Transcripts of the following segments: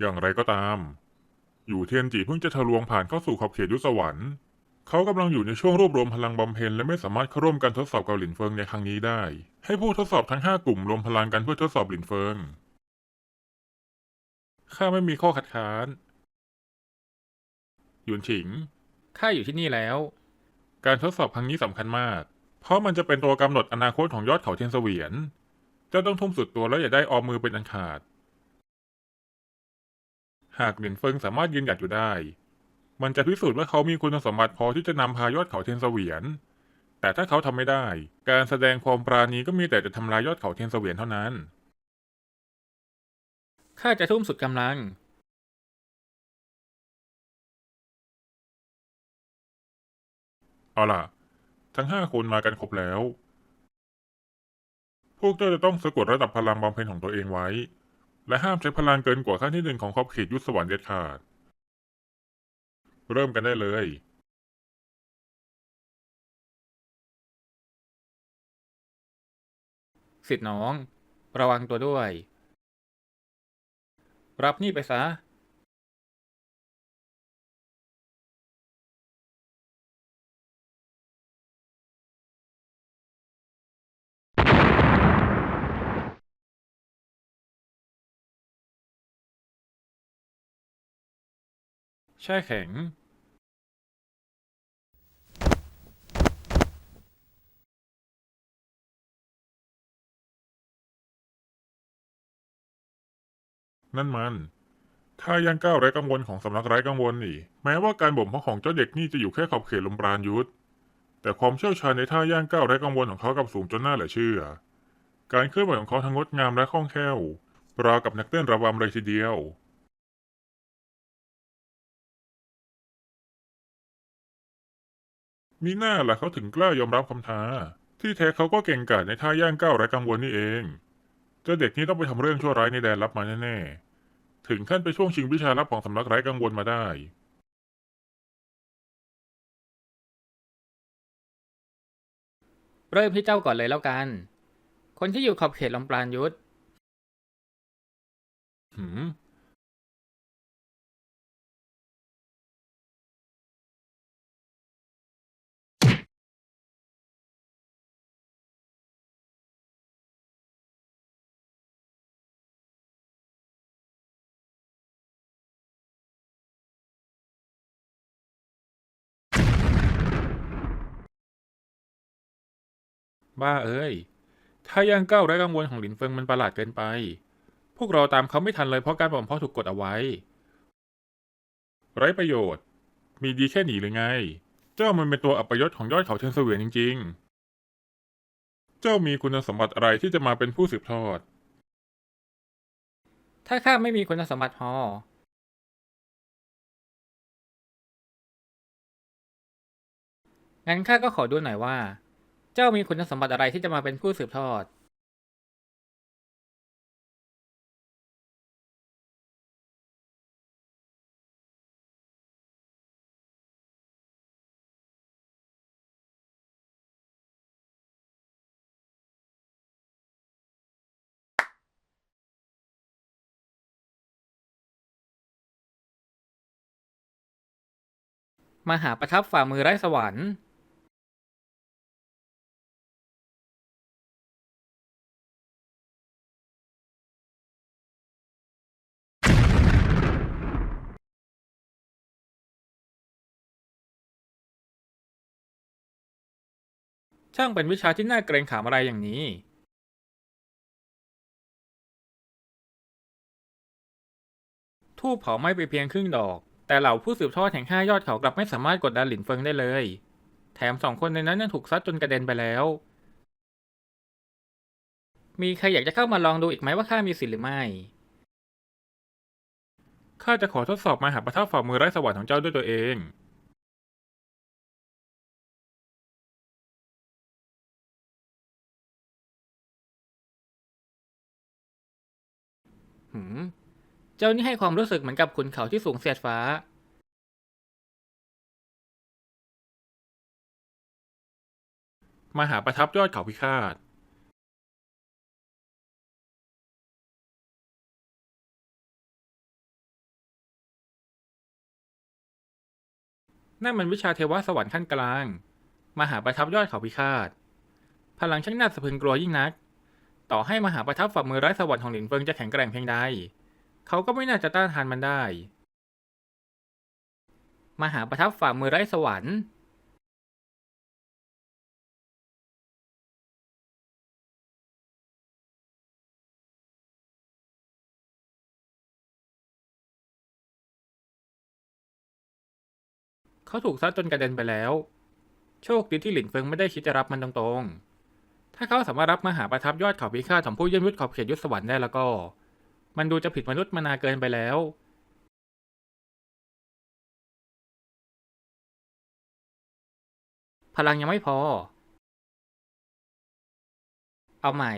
อย่างไรก็ตาม อยู่เทียนจีเพิ่งจะทะลวงผ่านเข้าสู่ขอบเขตยุทธสวรรค์เขากำลังอยู่ในช่วงรวบรวมพลังบำเพ็ญและไม่สามารถเข้าร่วมการทดสอบเกับหลินเฟิงในครั้งนี้ได้ ให้ผู้ทดสอบทั้งห้ากลุ่มรวมพลังกันเพื่อทดสอบหลินเฟิงข้าไม่มีข้อคัดค้านหยวนฉิงข้าอยู่ที่นี่แล้ว การทดสอบครั้งนี้สำคัญมาก เพราะมันจะเป็นตัวกำหนดอนาคตของยอดเขาเทียนเสวียนเจ้าต้องทุ่มสุดตัวและอย่าได้ออมมือเป็นอันขาด หากเหรียญเฟิงสามารถยืนหยัดอยู่ได้ มันจะพิสูจน์ว่าเขามีคุณสมบัติพอที่จะนำพายอดเขาเทียนเสวียน แต่ถ้าเขาทำไม่ได้ การแสดงความปราณีก็มีแต่จะทำลายยอดเขาเทียนเสวียนเท่านั้น ข้าจะทุ่มสุดกำลัง เอาล่ะ ทั้งห้าคนมากันครบแล้ว พวกเจ้าจะต้องสะกดระดับพลังบำเพ็ญของตัวเองไว้ และห้ามใช้พลังเกินกว่าขั้นที่หนึ่งของขอบเขตยุทธสวรรค์เด็ดขาด เริ่มกันได้เลย สิทธิ์น้อง ระวังตัวด้วย รับนี่ไปซะ แช่แข็ง นั่นมันท่ายังก้าวไร้กังวลของสำนักไร้กังวลนี่แม้ว่าการบ่มเพาะของเจ้าเด็กนี่จะอยู่แค่ขอบเขตลมปราณยุทธแต่ความเชี่ยวชาญในท่าย่างก้าวไร้กังวลของเขากับสูงจนน่าเหลือเชื่อ การเคลื่อนไหวของเขาทั้งงดงามและคล่องแคล่วราวกับนักเต้นระบำเลยทีเดียว มีหน้าล่ะเขาถึงกล้ายอมรับคำท้า ที่แท้เขาก็เก่งกาจในท่าย่างก้าวไร้กังวลนี่เองเจ้าเด็กนี่ต้องไปทำเรื่องชั่วร้ายในแดนลับมาแน่ๆ ถึงขั้นไปช่วงชิงวิชาลับของสำนักไร้กังวลมาได้เริ่มที่เจ้าก่อนเลยแล้วกัน คนที่อยู่ขอบเขตลมปราณยุทธหืม บ้าเอ้ย ถ้าย่างก้าวไร้กังวลของหลินเฟิงมันประหลาดเกินไป พวกเราตามเขาไม่ทันเลยเพราะการบ่มเพาะถูกกดเอาไว้ ไร้ประโยชน์ มีดีแค่หนีหรือไง เจ้ามันเป็นตัวอัปยศของยอดเขาเชิงเสวียนจริง ๆ เจ้ามีคุณสมบัติอะไรที่จะมาเป็นผู้สืบทอด ถ้าข้าไม่มีคุณสมบัติพองั้นข้าก็ขอดูหน่อยว่า เจ้ามีคุณสมบัติอะไรที่จะมาเป็นผู้สืบทอด มหาประทับฝ่ามือไร้สวรรค์ ช่างเป็นวิชาที่น่าเกรงขามอะไรอย่างนี้ทูบเผาไหม้ไปเพียงครึ่งดอก แต่เหล่าผู้สืบทอดแห่งห้ายอดเขากลับไม่สามารถกดดันหลินเฟิงได้เลย แถมสองคนในนั้นยังถูกซัดจนกระเด็นไปแล้ว มีใครอยากจะเข้ามาลองดูอีกไหมว่าข้ามีสิทธิ์หรือไม่ ข้าจะขอทดสอบมาหาประทับฝ่ามือไร้สวรรค์ของเจ้าด้วยตัวเอง เจ้านี่ให้ความรู้สึกเหมือนกับขุนเขาที่สูงเสียดฟ้า มาหาประทับยอดเขาพิฆาต นั่นมันวิชาเทวสวรรค์ขั้นกลาง มาหาประทับยอดเขาพิฆาต พลังช่างน่าสะพึงกลัวยิ่งนัก ต่อให้มหาประทับฝ่ามือไร้สวรรค์ของหลินเฟิงจะแข็งแกร่งเพียงใด เขาก็ไม่น่าจะต้านทานมันได้ มหาประทับฝ่ามือไร้สวรรค์ เขาถูกซัดจนกระเด็นไปแล้ว โชคดีที่หลินเฟิงไม่ได้คิดจะรับมันตรงๆ ถ้าเขาสามารถรับมหาประทับยอดเขาพิฆาตของผู้เยี่ยมยุทธขอบเขตยุทธสวรรค์ได้แล้วก็ มันดูจะผิดมนุษย์มานาเกินไปแล้วพลังยังไม่พอ เอาใหม่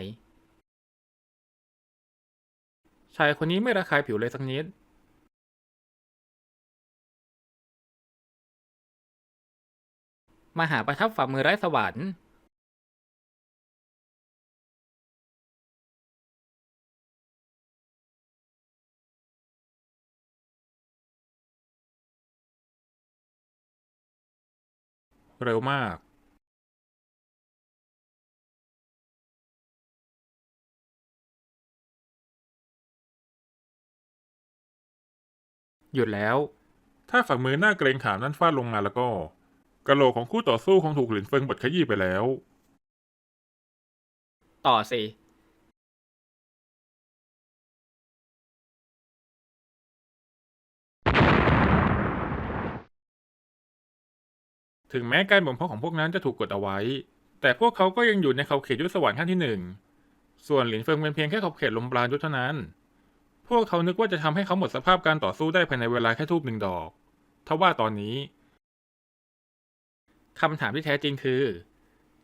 ชายคนนี้ไม่ระคายผิวเลยสักนิดมหาประทับฝ่ามือไร้สวรรค์ เร็วมากหยุดแล้ว ถ้าฝ่ามือหน้าเกรงขามนั้นฟาดลงมาแล้วก็ กระโหลกของคู่ต่อสู้คงถูกหลินเฟิงบดขยี้ไปแล้ว ต่อสิ ถึงแม้การบ่มเพาะของพวกนั้นจะถูกกดเอาไว้ แต่พวกเขาก็ยังอยู่ในขอบเขตยุทธสวรรค์ขั้นที่หนึ่งส่วนหลินเฟิงเป็นเพียงแค่ขอบเขตลมปราณยุทธเท่านั้น พวกเขานึกว่าจะทำให้เขาหมดสภาพการต่อสู้ได้ภายในเวลาแค่ทูบหนึ่งดอก ทว่าตอนนี้คำถามที่แท้จริงคือ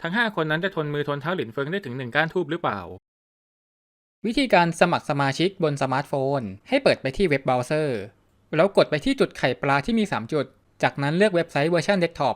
ทั้งห้าคนนั้นจะทนมือทนเท้าหลินเฟิงได้ถึงหนึ่งก้านทูบหรือเปล่า วิธีการสมัครสมาชิกบนสมาร์ทโฟน ให้เปิดไปที่เว็บเบราว์เซอร์ แล้วกดไปที่จุดไข่ปลาที่มี 3 จุด จากนั้นเลือกเว็บไซต์เวอร์ชันเดสก์ท็อป